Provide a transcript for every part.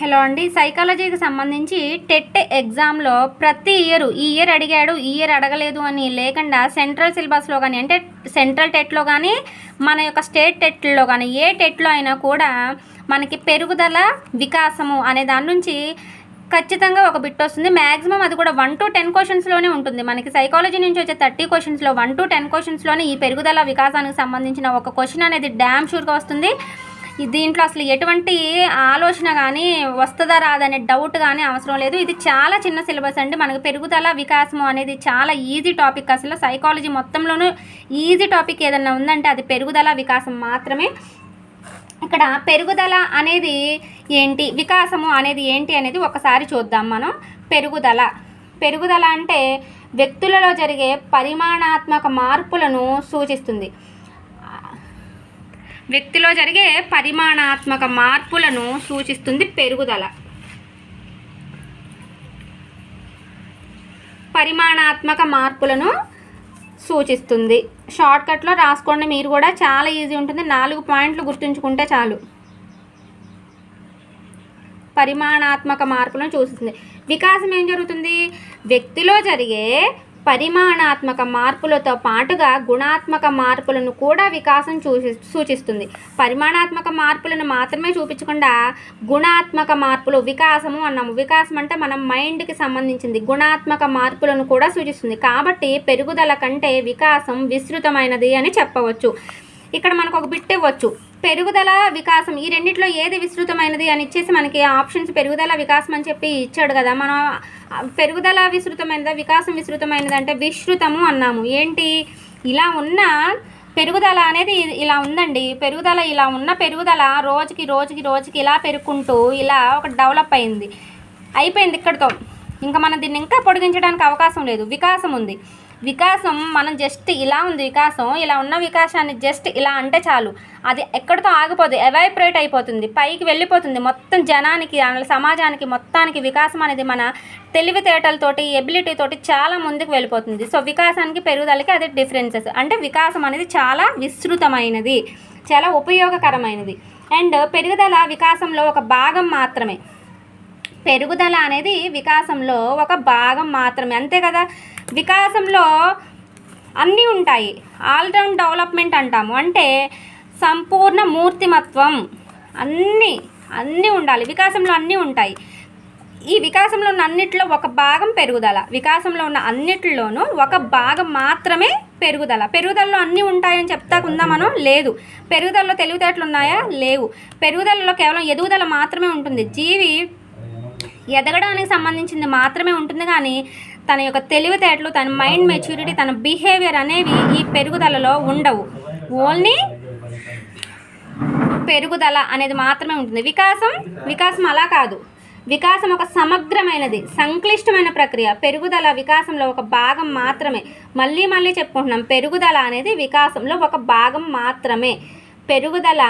Hello అండి. సైకాలజీకి సంబంధించి TET ఎగ్జామ్లో ప్రతి ఇయర్ ఈ ఇయర్ అడిగాడు ఈ ఇయర్ అడగలేదు అని లేకుండా సెంట్రల్ సిలబస్లో కానీ అంటే సెంట్రల్ టెట్లో కానీ మన యొక్క స్టేట్ టెట్లో కానీ ఏ టెట్లో అయినా కూడా మనకి పెరుగుదల వికాసము అనే దాని నుంచి ఖచ్చితంగా ఒక బిట్ వస్తుంది. మ్యాక్సిమం అది కూడా వన్ టు టెన్ క్వశ్చన్స్లోనే ఉంటుంది. మనకి సైకాలజీ నుంచి వచ్చే థర్టీ క్వశ్చన్స్లో వన్ టు టెన్ క్వశ్చన్స్లోనే ఈ పెరుగుదల వికాసానికి సంబంధించిన ఒక క్వశ్చన్ అనేది డ్యామ్ షూర్గా వస్తుంది. దీంట్లో అసలు ఎటువంటి ఆలోచన కానీ వస్తుందా రాదనే డౌట్ కానీ అవసరం లేదు. ఇది చాలా చిన్న సిలబస్ అండి. మనకు పెరుగుదల వికాసము అనేది చాలా ఈజీ టాపిక్ అసలు. సైకాలజీ మొత్తంలోనూ ఈజీ టాపిక్ ఏదన్నా ఉందంటే అది పెరుగుదల వికాసం మాత్రమే. ఇక్కడ పెరుగుదల అనేది ఏంటి వికాసము అనేది ఏంటి అనేది ఒకసారి చూద్దాం మనం. పెరుగుదల. పెరుగుదల అంటే వ్యక్తులలో జరిగే పరిమాణాత్మక మార్పులను సూచిస్తుంది. వ్యక్తిలో జరిగే పరిమాణాత్మక మార్పులను సూచిస్తుంది పెరుగుదల. పరిమాణాత్మక మార్పులను సూచిస్తుంది. షార్ట్కట్లో రాసుకోండి మీరు కూడా చాలా ఈజీ ఉంటుంది. నాలుగు పాయింట్లు గుర్తుంచుకుంటే చాలు. పరిమాణాత్మక మార్పులను సూచిస్తుంది వికాసం ఏం జరుగుతుంది? వ్యక్తిలో జరిగే పరిమాణాత్మక మార్పులతో పాటుగా గుణాత్మక మార్పులను కూడా వికాసం చూసి సూచిస్తుంది. పరిమాణాత్మక మార్పులను మాత్రమే చూపించకుండా గుణాత్మక మార్పులు వికాసము అన్నాము. వికాసం అంటే మనం మైండ్కి సంబంధించింది. గుణాత్మక మార్పులను కూడా సూచిస్తుంది. కాబట్టి పెరుగుదల కంటే వికాసం విస్తృతమైనది అని చెప్పవచ్చు. ఇక్కడ మనకు ఒక బిట్ ఇవ్వచ్చు. పెరుగుదల వికాసం ఈ రెండిట్లో ఏది విస్తృతమైనది అని ఇచ్చేసి మనకి ఆప్షన్స్ పెరుగుదల వికాసం అని చెప్పి ఇచ్చాడు కదా. మనం పెరుగుదల విస్తృతమైనదా వికాసం విస్తృతమైనది అంటే విస్తృతము అన్నాము. ఏంటి? ఇలా ఉన్న పెరుగుదల అనేది ఇలా ఉందండి. పెరుగుదల ఇలా ఉన్న పెరుగుదల రోజుకి రోజుకి రోజుకి ఇలా పెరుగుకుంటూ ఇలా ఒక డెవలప్ అయింది. అయిపోయింది ఇక్కడితో. ఇంకా మనం దీన్ని ఇంకా పొడిగించడానికి అవకాశం లేదు. వికాసం ఉంది. వికాసం మనం జస్ట్ ఇలా ఉంది వికాసం ఇలా ఉన్న వికాసాన్ని జస్ట్ ఇలా అంటే చాలు. అది ఎక్కడితో ఆగిపోదు ఎవాయిపరేట్ అయిపోతుంది పైకి వెళ్ళిపోతుంది. మొత్తం జనానికి సమాజానికి మొత్తానికి వికాసం అనేది మన తెలివితేటలతోటి ఎబిలిటీ తోటి చాలా ముందుకు వెళ్ళిపోతుంది. సో వికాసానికి పెరుగుదలకి అది డిఫరెన్సెస్ అంటే వికాసం అనేది చాలా విస్తృతమైనది చాలా ఉపయోగకరమైనది. అండ్ పెరుగుదల వికాసంలో ఒక భాగం మాత్రమే. పెరుగుదల అనేది వికాసంలో ఒక భాగం మాత్రమే. అంతే కదా? వికాసంలో అన్నీ ఉంటాయి. ఆల్రౌండ్ డెవలప్మెంట్ అంటాము. అంటే సంపూర్ణ మూర్తిమత్వం అన్నీ అన్నీ ఉండాలి. వికాసంలో అన్నీ ఉంటాయి. ఈ వికాసంలో ఉన్న అన్నిట్లో ఒక భాగం పెరుగుదల. వికాసంలో ఉన్న అన్నిటిలోనూ ఒక భాగం మాత్రమే పెరుగుదల. పెరుగుదలలో అన్నీ ఉంటాయని చెప్తాకుందా మనం? లేదు. పెరుగుదలలో తెలివితేటలు ఉన్నాయా లేవు. పెరుగుదలలో కేవలం ఎదుగుదల మాత్రమే ఉంటుంది. జీవి ఎదగడానికి సంబంధించింది మాత్రమే ఉంటుంది కానీ తన యొక్క తెలివితేటలు తన మైండ్ మెచ్యూరిటీ తన బిహేవియర్ అనేవి ఈ పెరుగుదలలో ఉండవు. ఓన్లీ పెరుగుదల అనేది మాత్రమే ఉంటుంది. వికాసం వికాసం అలా కాదు. వికాసం ఒక సమగ్రమైనది సంక్లిష్టమైన ప్రక్రియ. పెరుగుదల వికాసంలో ఒక భాగం మాత్రమే. మళ్ళీ మళ్ళీ చెప్పుకుంటున్నాం పెరుగుదల అనేది వికాసంలో ఒక భాగం మాత్రమే. పెరుగుదల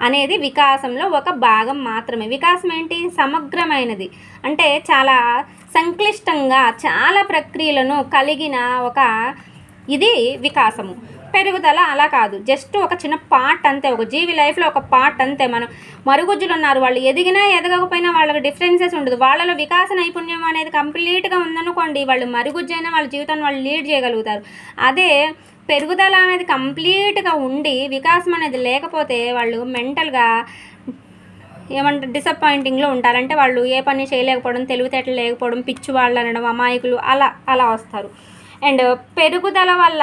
అనేది వికాసంలో ఒక భాగం మాత్రమే. వికాసం ఏంటి? సమగ్రమైనది. అంటే చాలా సంక్లిష్టంగా చాలా ప్రక్రియలను కలిగిన ఒక ఇది వికాసము. పెరుగుదల అలా కాదు. జస్ట్ ఒక చిన్న పార్ట్ అంతే. ఒక జీవి లైఫ్లో ఒక పార్ట్ అంతే. మనం మరుగుజ్జులు ఉన్నారు. వాళ్ళు ఎదిగినా ఎదగకపోయినా వాళ్ళకి డిఫరెన్సెస్ ఉండదు. వాళ్ళలో వికాస నైపుణ్యం అనేది కంప్లీట్గా ఉందనుకోండి వాళ్ళు మరుగుజ్జైనా వాళ్ళ జీవితాన్ని వాళ్ళు లీడ్ చేయగలుగుతారు. అదే పెరుగుదల అనేది కంప్లీట్గా ఉండి వికాసం అనేది లేకపోతే వాళ్ళు మెంటల్గా ఏమంటారు డిసప్పాయింటింగ్లో ఉంటారంటే వాళ్ళు ఏ పని చేయలేకపోవడం తెలివితేటలు లేకపోవడం పిచ్చి వాళ్ళు అనడం అమాయకులు అలా అలా వస్తారు. అండ్ పెరుగుదల వల్ల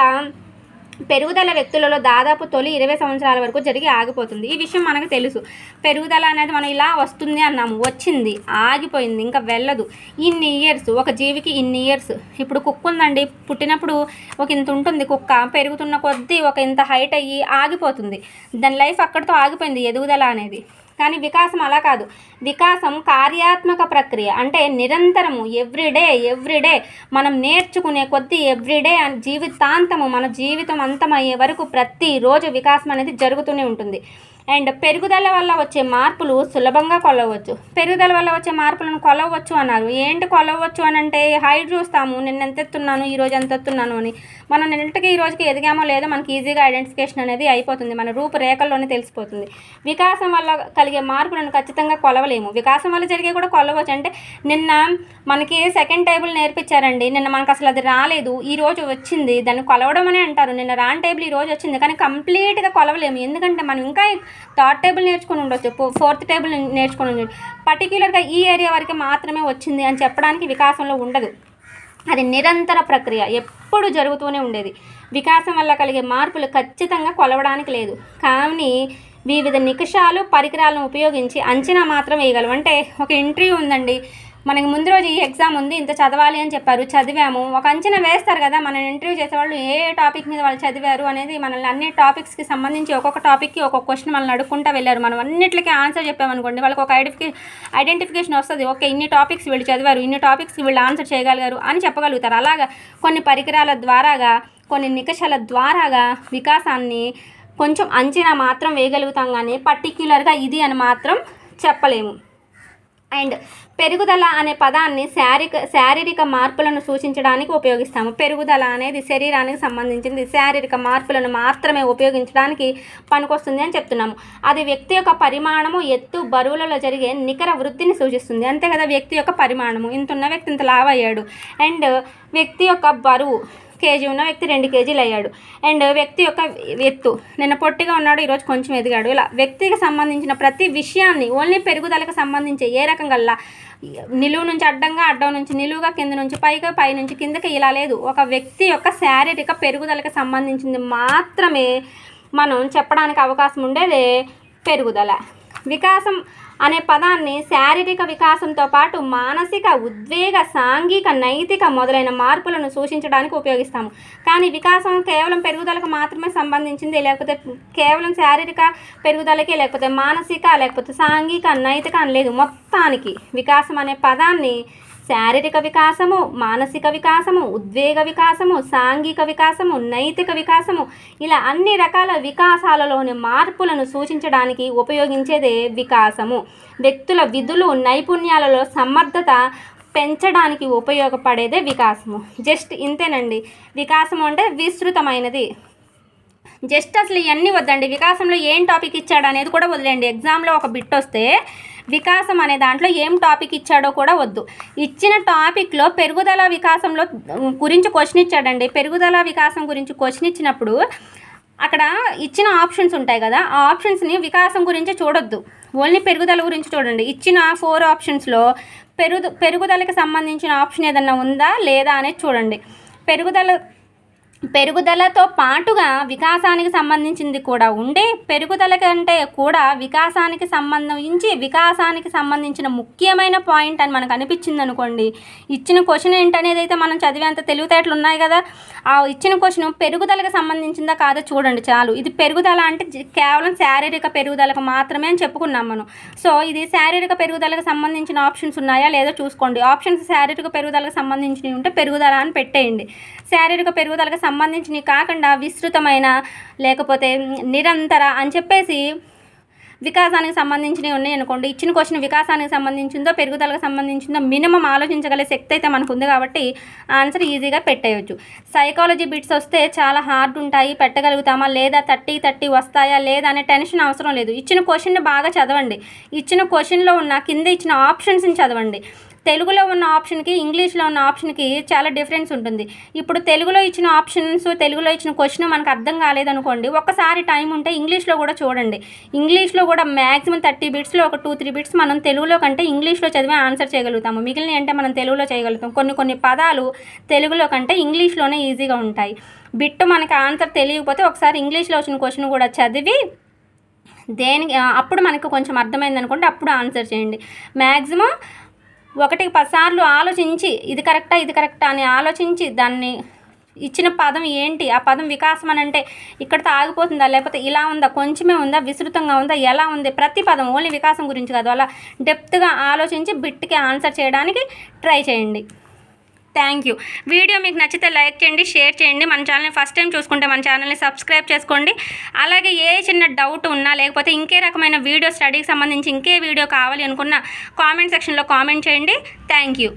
పెరుగుదల వ్యక్తులలో దాదాపు తొలి ఇరవై సంవత్సరాల వరకు జరిగి ఆగిపోతుంది. ఈ విషయం మనకు తెలుసు. పెరుగుదల అనేది మనం ఇలా వస్తుంది అన్నాము. వచ్చింది ఆగిపోయింది ఇంకా వెళ్ళదు. ఇన్ని ఇయర్స్ ఒక జీవికి ఇన్ని ఇయర్స్. ఇప్పుడు కుక్క ఉందండి పుట్టినప్పుడు ఒక ఇంత ఉంటుంది కుక్క పెరుగుతున్న కొద్దీ ఒక ఇంత హైట్ అయ్యి ఆగిపోతుంది. దాని లైఫ్ అక్కడితో ఆగిపోయింది ఎదుగుదల అనేది. కానీ వికాసం అలా కాదు. వికాసం కార్యాత్మక ప్రక్రియ. అంటే నిరంతరము ఎవ్రీడే ఎవ్రీడే మనం నేర్చుకునే కొద్దీ ఎవ్రీడే అని జీవితాంతము మన జీవితం అంతమయ్యే వరకు ప్రతిరోజు వికాసం అనేది జరుగుతూనే ఉంటుంది. అండ్ పెరుగుదల వల్ల వచ్చే మార్పులు సులభంగా కొలవచ్చు. పెరుగుదల వల్ల వచ్చే మార్పులను కొలవచ్చు అన్నారు. ఏంటి కొలవచ్చు అని అంటే హైట్ చూస్తాము. నిన్న ఎంత ఎత్తున్నాను ఈ రోజు ఎంత ఎత్తున్నాను అని. మనం నిన్నటికి ఈ రోజుకి ఎదిగామో లేదో మనకి ఈజీగా ఐడెంటిఫికేషన్ అనేది అయిపోతుంది. మన రూపురేఖల్లోనే తెలిసిపోతుంది. వికాసం వల్ల కలిగే మార్పులను ఖచ్చితంగా కొలవలేము. వికాసం వల్ల జరిగే కూడా కొలవచ్చు. అంటే నిన్న మనకి సెకండ్ టేబుల్ నేర్పించారండి. నిన్న మనకు అసలు అది రాలేదు. ఈ రోజు వచ్చింది. దాన్ని కొలవడం అని అంటారు. నిన్న రాన్ టేబుల్ ఈ రోజు వచ్చింది. కానీ కంప్లీట్గా కొలవలేము. ఎందుకంటే మనం ఇంకా థర్డ్ టేబుల్ నేర్చుకొని ఉండొచ్చు ఫోర్త్ టేబుల్ నేర్చుకొని ఉండొచ్చు. పర్టిక్యులర్గా ఈ ఏరియా వరకు మాత్రమే వచ్చింది అని చెప్పడానికి వికాసంలో ఉండదు. అది నిరంతర ప్రక్రియ ఎప్పుడు జరుగుతూనే ఉండేది. వికాసం వల్ల కలిగే మార్పులు ఖచ్చితంగా కొలవడానికి లేదు. కానీ వివిధ నికషాలు పరికరాలను ఉపయోగించి అంచనా మాత్రం వేయగలం. అంటే ఒక ఇంటర్వ్యూ ఉందండి మనకి ముందు రోజు ఈ ఎగ్జామ్ ఉంది ఇంత చదవాలి అని చెప్పారు చదివాము. ఒక అంచనా వేస్తారు కదా మనం ఇంటర్వ్యూ చేసేవాళ్ళు ఏ ఏ టాపిక్ మీద వాళ్ళు చదివారు అనేది మనల్ని అన్ని టాపిక్స్కి సంబంధించి ఒక్కొక్క టాపిక్కి ఒక్కొక్క క్వశ్చన్ మనల్ని అడుక్కుంటా వెళ్ళారు. మనం అన్నిటికీ ఆన్సర్ చెప్పామనుకోండి వాళ్ళకి ఒక ఐడెంటిఫికే ఐడెంటిఫికేషన్ వస్తుంది. ఓకే ఇన్ని టాపిక్స్ వీళ్ళు చదివారు ఇన్ని టాపిక్స్కి వీళ్ళు ఆన్సర్ చేయగలిగారు అని చెప్పగలుగుతారు. అలాగా కొన్ని పరికరాల ద్వారాగా కొన్ని నికషాల ద్వారాగా వికాసాన్ని కొంచెం అంచనా మాత్రం వేయగలుగుతాం కానీ పర్టిక్యులర్గా ఇది అని మాత్రం చెప్పలేము. అండ్ పెరుగుదల అనే పదాన్ని శారీరక శారీరక మార్పులను సూచించడానికి ఉపయోగిస్తాము. పెరుగుదల అనేది శరీరానికి సంబంధించింది. శారీరక మార్పులను మాత్రమే ఉపయోగించడానికి పనికొస్తుంది అని చెప్తున్నాము. అది వ్యక్తి యొక్క పరిమాణము ఎత్తు బరువులలో జరిగే నికర వృద్ధిని సూచిస్తుంది. అంతే కదా వ్యక్తి యొక్క పరిమాణము. ఇంత ఉన్న వ్యక్తి ఇంత లావయ్యాడు. అండ్ వ్యక్తి యొక్క బరువు. కేజీ ఉన్న వ్యక్తి రెండు కేజీలు అయ్యాడు. అండ్ వ్యక్తి యొక్క ఎత్తు. నిన్న పొట్టిగా ఉన్నాడు ఈరోజు కొంచెం ఎదిగాడు. ఇలా వ్యక్తికి సంబంధించిన ప్రతి విషయాన్ని ఓన్లీ పెరుగుదలకు సంబంధించి ఏ రకంగా నిలువు నుంచి అడ్డంగా అడ్డం నుంచి నిలువుగా కింద నుంచి పైగా పై నుంచి కిందకి ఇలా లేదు. ఒక వ్యక్తి యొక్క శారీరక పెరుగుదలకు సంబంధించింది మాత్రమే మనం చెప్పడానికి అవకాశం ఉండేదే పెరుగుదల. వికాసం అనే పదాన్ని శారీరక వికాసంతో పాటు మానసిక ఉద్వేగ సాంఘిక నైతిక మొదలైన మార్పులను సూచించడానికి ఉపయోగిస్తాము. కానీ వికాసం కేవలం పెరుగుదలకు మాత్రమే సంబంధించింది లేకపోతే కేవలం శారీరక పెరుగుదలకే లేకపోతే మానసిక లేకపోతే సాంఘిక నైతిక అని లేదు మొత్తానికి వికాసం అనే పదాన్ని శారీరక వికాసము మానసిక వికాసము ఉద్వేగ వికాసము సాంఘిక వికాసము నైతిక వికాసము ఇలా అన్ని రకాల వికాసాలలోని మార్పులను సూచించడానికి ఉపయోగించేదే వికాసము. వ్యక్తుల విధులు నైపుణ్యాలలో సమర్థత పెంచడానికి ఉపయోగపడేదే వికాసము. జస్ట్ ఇంతేనండి. వికాసము అంటే విస్తృతమైనది. జస్ట్ అసలు ఇవన్నీ వద్దండి. వికాసంలో ఏం టాపిక్ ఇచ్చాడు అనేది కూడా వదిలేండి ఎగ్జామ్లో ఒక బిట్ వస్తే వికాసం అనే దాంట్లో ఏం టాపిక్ ఇచ్చాడో కూడా వద్దు. ఇచ్చిన టాపిక్లో పెరుగుదల వికాసంలో గురించి క్వశ్చన్ ఇచ్చాడండి. పెరుగుదల వికాసం గురించి క్వశ్చన్ ఇచ్చినప్పుడు అక్కడ ఇచ్చిన ఆప్షన్స్ ఉంటాయి కదా ఆ ఆప్షన్స్ని వికాసం గురించి చూడొద్దు. ఓన్లీ పెరుగుదల గురించి చూడండి. ఇచ్చిన ఫోర్ ఆప్షన్స్లో పెరుగు పెరుగుదలకు సంబంధించిన ఆప్షన్ ఏదన్నా ఉందా లేదా అనేది చూడండి. పెరుగుదల పెరుగుదలతో పాటుగా వికాసానికి సంబంధించింది కూడా ఉండి పెరుగుదల కంటే కూడా వికాసానికి సంబంధించి వికాసానికి సంబంధించిన ముఖ్యమైన పాయింట్ అని మనకు అనిపించింది అనుకోండి. ఇచ్చిన క్వశ్చన్ ఏంటనేది అయితే మనం చదివేంత తెలివితేటలు ఉన్నాయి కదా. ఆ ఇచ్చిన క్వశ్చన్ పెరుగుదలకు సంబంధించిందా కాదో చూడండి చాలు. ఇది పెరుగుదల అంటే కేవలం శారీరక పెరుగుదలకు మాత్రమే అని చెప్పుకున్నాం మనం. సో ఇది శారీరక పెరుగుదలకు సంబంధించిన ఆప్షన్స్ ఉన్నాయా లేదో చూసుకోండి. ఆప్షన్స్ శారీరక పెరుగుదలకు సంబంధించినవి ఉంటే పెరుగుదల అని పెట్టేయండి. శారీరక పెరుగుదలకు సంబంధించినవి కాకుండా విస్తృతమైన లేకపోతే నిరంతర అని చెప్పేసి వికాసానికి సంబంధించినవి ఉన్నాయి అనుకోండి. ఇచ్చిన క్వశ్చన్ వికాసానికి సంబంధించిందో పెరుగుదలకు సంబంధించిందో మినిమం ఆలోచించగల శక్తి అయితే మనకు ఉంది కాబట్టి ఆన్సర్ ఈజీగా పెట్టేయచ్చు. సైకాలజీ బిట్స్ వస్తే చాలా హార్డ్ ఉంటాయి పెట్టగలుగుతామా? లేదా థర్టీ థర్టీ వస్తాయా? లేదా అనే టెన్షన్ అవసరం లేదు. ఇచ్చిన క్వశ్చన్ని బాగా చదవండి. ఇచ్చిన క్వశ్చన్లో ఉన్న కింద ఇచ్చిన ఆప్షన్స్ని చదవండి. తెలుగులో ఉన్న ఆప్షన్కి ఇంగ్లీష్లో ఉన్న ఆప్షన్కి చాలా డిఫరెన్స్ ఉంటుంది. ఇప్పుడు తెలుగులో ఇచ్చిన ఆప్షన్స్ తెలుగులో ఇచ్చిన క్వశ్చన్ మనకు అర్థం కాలేదనుకోండి ఒక్కసారి టైం ఉంటే ఇంగ్లీష్లో కూడా చూడండి. ఇంగ్లీష్లో కూడా మ్యాక్సిమం థర్టీ బిట్స్లో ఒక టూ త్రీ బిట్స్ మనం తెలుగులో కంటే ఇంగ్లీష్లో చదివి ఆన్సర్ చేయగలుగుతాము. మిగిలిన అంటే మనం తెలుగులో చేయగలుగుతాం. కొన్ని కొన్ని పదాలు తెలుగులో కంటే ఇంగ్లీష్లోనే ఈజీగా ఉంటాయి. బిట్ మనకి ఆన్సర్ తెలియకపోతే ఒకసారి ఇంగ్లీష్లో వచ్చిన క్వశ్చన్ కూడా చదివి దేనికి అప్పుడు మనకు కొంచెం అర్థమైంది అనుకోండి అప్పుడు ఆన్సర్ చేయండి. మ్యాక్సిమం ఒకటికి పదిసార్లు ఆలోచించి ఇది కరెక్టా ఇది కరెక్టా అని ఆలోచించి దాన్ని ఇచ్చిన పదం ఏంటి? ఆ పదం వికాసం అని అంటే ఇక్కడితో ఆగిపోతుందా? లేకపోతే ఇలా ఉందా? కొంచెమే ఉందా? విస్తృతంగా ఉందా? ఎలా ఉంది? ప్రతి పదం ఓన్లీ వికాసం గురించి కాదు. అలా డెప్త్గా ఆలోచించి బిట్కి ఆన్సర్ చేయడానికి ట్రై చేయండి. థ్యాంక్ యూ వీడియో మీకు నచ్చితే లైక్ చేయండి షేర్ చేయండి. మన ఛానల్ని ఫస్ట్ టైం చూసుకుంటే మన ఛానల్ని సబ్స్క్రైబ్ చేసుకోండి. అలాగే ఏ చిన్న డౌట్ ఉన్నా లేకపోతే ఇంకే రకమైన వీడియో స్టడీకి సంబంధించి ఇంకే వీడియో కావాలి అనుకున్న కామెంట్ సెక్షన్లో కామెంట్ చేయండి. Thank you